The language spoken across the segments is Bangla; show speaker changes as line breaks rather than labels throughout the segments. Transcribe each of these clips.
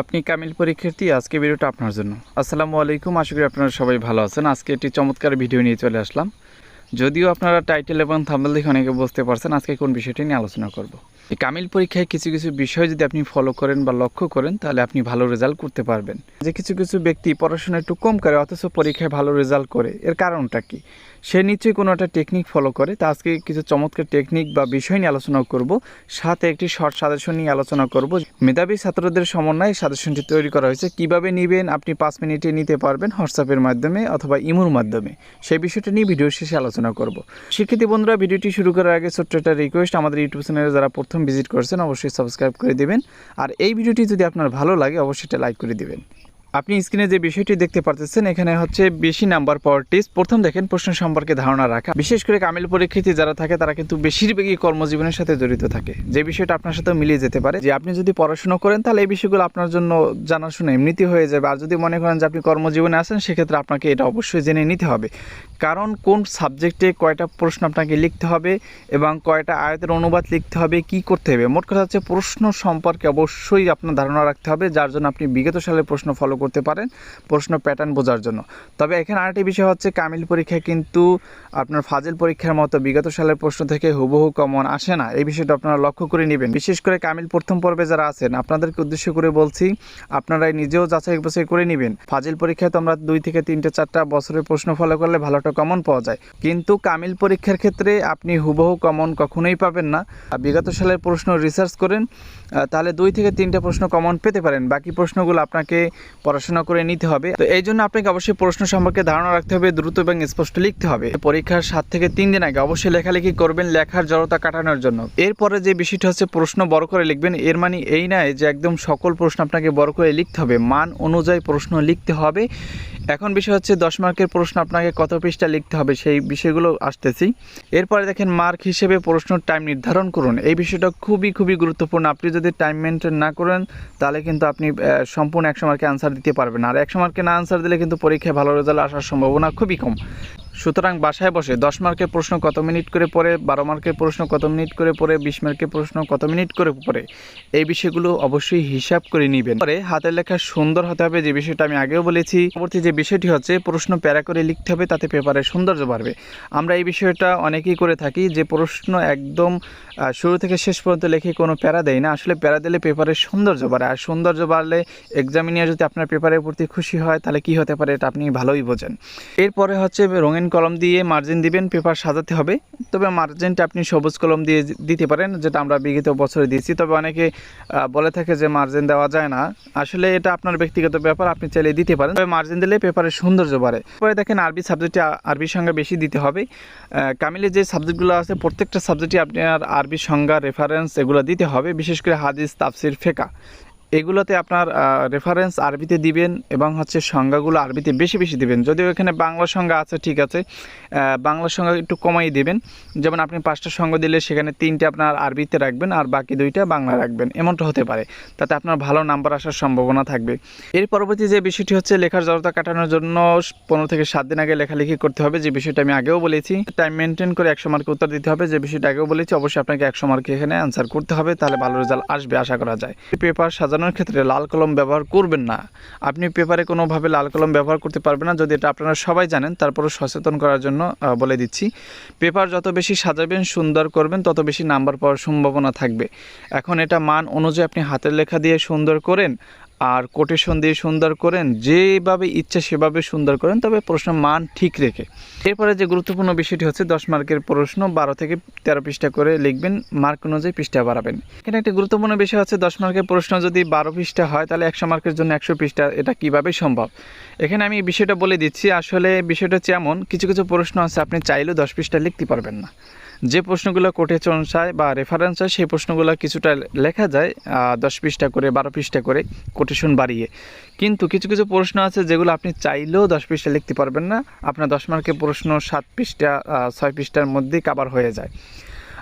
আপনি কামিল পরীক্ষার্থী, আজকে ভিডিওটা আপনার জন্য। আসসালামু আলাইকুম, আশা করি আপনারা সবাই ভালো আছেন। আজকে একটি চমৎকার ভিডিও নিয়ে চলে আসলাম। যদিও আপনারা টাইটেল এবং থাম্বেল দেখে অনেকে বুঝতে পারছেন আজকে কোন বিষয়টি নিয়ে আলোচনা করব। এই কামিল পরীক্ষায় কিছু কিছু বিষয় যদি আপনি ফলো করেন বা লক্ষ্য করেন, তাহলে আপনি ভালো রেজাল্ট করতে পারবেন। যে কিছু কিছু ব্যক্তি পড়াশোনা একটু কম করে, অথচ পরীক্ষায় ভালো রেজাল্ট করে, এর কারণটা কি? সে নিশ্চয়ই কোনো একটা টেকনিক ফলো করে। তা আজকে কিছু চমৎকার টেকনিক বা বিষয় নিয়ে আলোচনা করব। সাথে একটি শর্ট সাজেশন নিয়ে আলোচনা করব। মেধাবী ছাত্রদের সমন্বয়ে সাজেশনটি তৈরি করা হয়েছে। কীভাবে নেবেন, আপনি পাঁচ মিনিটে নিতে পারবেন হোয়াটসঅ্যাপের মাধ্যমে অথবা ইমোর মাধ্যমে। সেই বিষয়টা নিয়ে ভিডিও শেষে আলোচনা করব। শিক্ষিত বন্ধুরা, ভিডিওটি শুরু করার আগে ছোট্ট একটা রিকোয়েস্ট আমাদের ইউটিউব চ্যানেলে যারা প্রথম ভিজিট করছেন, অবশ্যই সাবস্ক্রাইব করে দিবেন। আর এই ভিডিওটি যদি আপনার ভালো লাগে, অবশ্যই এটা লাইক করে দিবেন। আপনি স্ক্রিনে যে বিষয়টি দেখতে পারতেছেন, এখানে হচ্ছে বেশি নাম্বার পাওয়ার টেস্ট প্রথম দেখেন, প্রশ্ন সম্পর্কে ধারণা রাখা। বিশেষ করে কামিল পরীক্ষার্থী যারা থাকে, তারা কিন্তু বেশিরভাগই কর্মজীবনের সাথে জড়িত থাকে। যে বিষয়টা আপনার সাথে মিলিয়ে যেতে পারে, যে আপনি যদি পড়াশোনা করেন, তাহলে এই বিষয়গুলো আপনার জন্য জানাশোনা এমনিতে হয়ে যাবে। আর যদি মনে করেন যে আপনি কর্মজীবনে আছেন, সেক্ষেত্রে আপনাকে এটা অবশ্যই জেনে নিতে হবে। কারণ কোন সাবজেক্টে কয়টা প্রশ্ন আপনাকে লিখতে হবে এবং কয়টা আয়তের অনুবাদ লিখতে হবে, কি করতে হবে? মোট কথা হচ্ছে, প্রশ্ন সম্পর্কে অবশ্যই আপনার ধারণা রাখতে হবে, যার জন্য আপনি বিগত সালের প্রশ্ন ফলো করতে পারেন প্রশ্ন প্যাটার্ন বোঝার জন্য। তবে এখানে আরেকটি বিষয় হচ্ছে কামিল পরীক্ষায় কিন্তু আপনার ফাজিল পরীক্ষার মতো বিগত সালের প্রশ্ন থেকে হুবহু কমন আসে না। এই বিষয়টা আপনারা লক্ষ্য করে নেবেন। বিশেষ করে কামিল প্রথম পর্বে যারা আছেন, আপনাদেরকে উদ্দেশ্য করে বলছি আপনারা নিজেও যাচাই বাছাই করে নেবেন। ফাজিল পরীক্ষায় তো আমরা দুই থেকে তিনটে চারটা বছরের প্রশ্ন ফলো করলে ভালো একটা কমন পাওয়া যায়। কিন্তু কামিল পরীক্ষার ক্ষেত্রে আপনি হুবহু কমন কখনোই পাবেন না। বিগত সালের প্রশ্ন রিসার্চ করেন তাহলে দুই থেকে তিনটে প্রশ্ন কমন পেতে পারেন। বাকি প্রশ্নগুলো আপনাকে পড়াশোনা করে নিতে হবে। তো এই জন্য আপনাকে অবশ্যই প্রশ্ন সম্পর্কে ধারণা রাখতে হবে, দ্রুত এবং স্পষ্ট লিখতে হবে। পরীক্ষার সাত থেকে তিন দিন আগে অবশ্যই লেখালেখি করবেন লেখার জড়তা কাটানোর জন্য। এরপরে যে বিষয়টা হচ্ছে প্রশ্ন বড় করে লিখবেন, এর মানে এই নয় যে একদম সকল প্রশ্ন আপনাকে বড় করে লিখতে হবে। মান অনুযায়ী প্রশ্ন লিখতে হবে। এখন বিষয় হচ্ছে দশ মার্কের প্রশ্ন আপনাকে কত পৃষ্ঠা লিখতে হবে সেই বিষয়গুলো আসতেছি। এরপরে দেখেন মার্ক হিসেবে প্রশ্নের টাইম নির্ধারণ করুন। এই বিষয়টা খুবই খুবই গুরুত্বপূর্ণ। আপনি যদি টাইম মেনটেন না করেন, তাহলে কিন্তু আপনি সম্পূর্ণ একশো মার্কে আনসার দিতে পারবেন। আর একশো মার্কে না আনসার দিলে কিন্তু পরীক্ষায় ভালো রেজাল্ট আসার সম্ভাবনা খুবই কম। সুতরাং বাসায় বসে দশ মার্কের প্রশ্ন কত মিনিট করে পড়ে, বারো মার্কের প্রশ্ন কত মিনিট করে পড়ে, বিশ মার্কের প্রশ্ন কত মিনিট করে পড়ে, এই বিষয়গুলো অবশ্যই হিসাব করে নেবেন। পরে হাতের লেখা সুন্দর হতে হবে, যে বিষয়টা আমি আগেও বলেছি। পরবর্তী যে বিষয়টি হচ্ছে, প্রশ্ন প্যারা করে লিখতে হবে, তাতে পেপারের সৌন্দর্য বাড়বে। আমরা এই বিষয়টা অনেকেই করে থাকি, যে প্রশ্ন একদম শুরু থেকে শেষ পর্যন্ত লিখে কোনো প্যারা দেয় না। আসলে প্যারা দিলে পেপারের সৌন্দর্য বাড়ে, আর সৌন্দর্য বাড়লে এক্সামিনিয়ার যদি আপনার পেপারের প্রতি খুশি হয়, তাহলে কি হতে পারে, এটা আপনি ভালোই বোঝেন। এরপরে হচ্ছে রঙিন কলম দিয়ে মার্জিন দিবেন পেপার সাজাতে হবে। তবে মার্জিনটা আপনি সবুজ কলম দিয়ে দিতে পারেন, যেটা আমরা বিগত বছরে দিয়েছি। তবে অনেকে বলে থাকে যে মার্জিন দেওয়া যায় না। আসলে এটা আপনার ব্যক্তিগত ব্যাপার, আপনি চাইলে দিতে পারেন। তবে মার্জিন দিলে পেপারের সৌন্দর্য বাড়ে। পরে দেখেন আরবি সাবজেক্টে আরবির সংজ্ঞা বেশি দিতে হবে। কামিলে যে সাবজেক্টগুলো আছে, প্রত্যেকটা সাবজেক্টে আপনার আরবি সংজ্ঞা রেফারেন্স এগুলো দিতে হবে। বিশেষ করে হাদিস, তাফসির ফেকা এগুলোতে আপনার রেফারেন্স আরবিতে দিবেন এবং হচ্ছে সংজ্ঞাগুলো আরবিতে বেশি বেশি দিবেন। যদিও এখানে বাংলা সংজ্ঞা আছে, ঠিক আছে বাংলা সংজ্ঞা একটু কমাই দিবেন। যেমন আপনি পাঁচটা সংজ্ঞা দিলে সেখানে তিনটে আপনার আরবিতে রাখবেন আর বাকি দুইটা বাংলা রাখবেন। এমনটা হতে পারে। তাতে আপনার ভালো নাম্বার আসার সম্ভাবনা থাকবে। এর পরবর্তী যে বিষয়টি হচ্ছে লেখার জড়তা কাটানোর জন্য পনেরো থেকে সাত দিন আগে লেখালেখি করতে হবে। যে বিষয়টা আমি আগেও বলেছি টাইম মেনটেন করে একশো মার্কে উত্তর দিতে হবে। যে বিষয়টা আগেও বলেছি, অবশ্যই আপনাকে একশো মার্কে এখানে অ্যান্সার করতে হবে। তাহলে ভালো রেজাল্ট আসবে, আশা করা যায়। পেপার সাজানোর ক্ষেত্রে লাল কলম ব্যবহার করবেন না। আপনি পেপারে কোনোভাবে লাল কলম ব্যবহার করতে পারবেন না, যদি এটা আপনারা সবাই জানেন, তারপরও সচেতন করার জন্য বলে দিচ্ছি। পেপার যত বেশি সাজাবেন, সুন্দর করবেন, তত বেশি নাম্বার পাওয়ার সম্ভাবনা থাকবে। এখন এটা মান অনুযায়ী আপনি হাতের লেখা দিয়ে সুন্দর করেন আর কোটেশন দিয়ে সুন্দর করেন, যেভাবে ইচ্ছা সেভাবে সুন্দর করেন, তবে প্রশ্ন মান ঠিক রেখে। এরপরে যে গুরুত্বপূর্ণ বিষয়টি হচ্ছে দশ মার্কের প্রশ্ন, বারো থেকে তেরো পৃষ্ঠা করে লিখবেন, মার্ক অনুযায়ী পৃষ্ঠা বাড়াবেন। এখানে একটি গুরুত্বপূর্ণ বিষয় হচ্ছে দশ মার্কের প্রশ্ন যদি বারো পৃষ্ঠা হয়, তাহলে একশো মার্কের জন্য একশো পৃষ্ঠা, এটা কীভাবে সম্ভব? এখানে আমি বিষয়টা বলে দিচ্ছি, আসলে বিষয়টা হচ্ছে এমন, কিছু কিছু প্রশ্ন আছে, আপনি চাইলেও দশ পৃষ্ঠা লিখতে পারবেন না। যে প্রশ্নগুলো কোটেশন চায় বা রেফারেন্স হয় সেই প্রশ্নগুলো কিছুটা লেখা যায় দশ পৃষ্ঠা করে, বারো পৃষ্ঠা করে কোটেশন বাড়িয়ে। কিন্তু কিছু কিছু প্রশ্ন আছে যেগুলো আপনি চাইলেও দশ পৃষ্ঠা লিখতে পারবেন না। আপনার দশ মার্কের প্রশ্ন সাত পৃষ্ঠা ছয় পৃষ্ঠার মধ্যেই কাবার হয়ে যায়।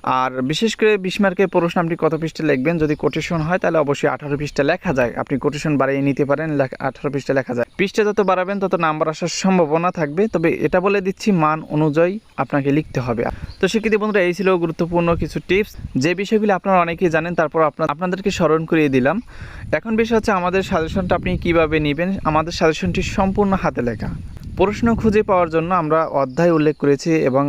আর বিশেষ করে বিশ মার্কের প্রশ্ন আপনি কত পৃষ্ঠা লিখবেন? যদি কোটেশন হয়, তাহলে অবশ্যই আঠারো পৃষ্ঠা লেখা যায়। আপনি কোটেশন বাড়িয়ে নিতে পারেন আঠারো পৃষ্ঠা লেখা যায়। পৃষ্ঠা যত বাড়াবেন, তত নাম্বার আসার সম্ভাবনা থাকবে। তবে এটা বলে দিচ্ছি, মান অনুযায়ী আপনাকে লিখতে হবে। তো শিক্ষিত বন্ধুরা, এই ছিল গুরুত্বপূর্ণ কিছু টিপস। যে বিষয়গুলি আপনারা অনেকেই জানেন, তারপর আপনার, আপনাদেরকে স্মরণ করিয়ে দিলাম। এখন বিষয় হচ্ছে, আমাদের সাজেশনটা আপনি কীভাবে নেবেন? আমাদের সাজেশনটি সম্পূর্ণ হাতে লেখা। প্রশ্ন খুঁজে পাওয়ার জন্য আমরা অধ্যায় উল্লেখ করেছি এবং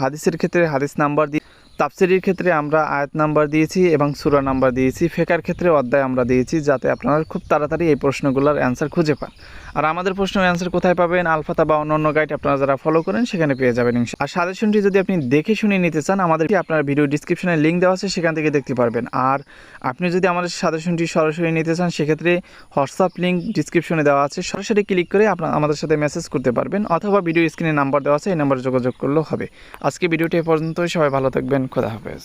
হাদিসের ক্ষেত্রে হাদিস নাম্বার দিয়ে তাফসিরির ক্ষেত্রে আমরা আয়াত নাম্বার দিয়েছি এবং সুরা নাম্বার দিয়েছি। ফেকার ক্ষেত্রে অধ্যায় আমরা দিয়েছি যাতে আপনারা খুব তাড়াতাড়ি এই প্রশ্নগুলোর অ্যান্সার খুঁজে পান। আর আমাদের প্রশ্নের অ্যান্সার কোথায় পাবেন? আলফাতা বা অন্য অন্য গাইড আপনারা যারা ফলো করেন, সেখানে পেয়ে যাবেন আর সাজেশনটি যদি আপনি দেখে শুনে নিতে চান, আমাদের আপনার ভিডিও ডিসক্রিপশনে লিঙ্ক দেওয়া আছে, সেখান থেকে দেখতে পারবেন। আর আপনি যদি আমাদের সাজেশনটি সরাসরি নিতে চান, সেক্ষেত্রে হোয়াটসঅ্যাপ লিঙ্ক ডিসক্রিপশনে দেওয়া আছে। সরাসরি ক্লিক করে আপনার আমাদের সাথে মেসেজ করতে পারবেন, অথবা ভিডিও স্ক্রিনে নাম্বার দেওয়া আছে, এই নাম্বারে যোগাযোগ করলেও হবে। আজকে ভিডিওটি এ পর্যন্তই, সবাই ভালো থাকবেন, খোদা হাফেজ।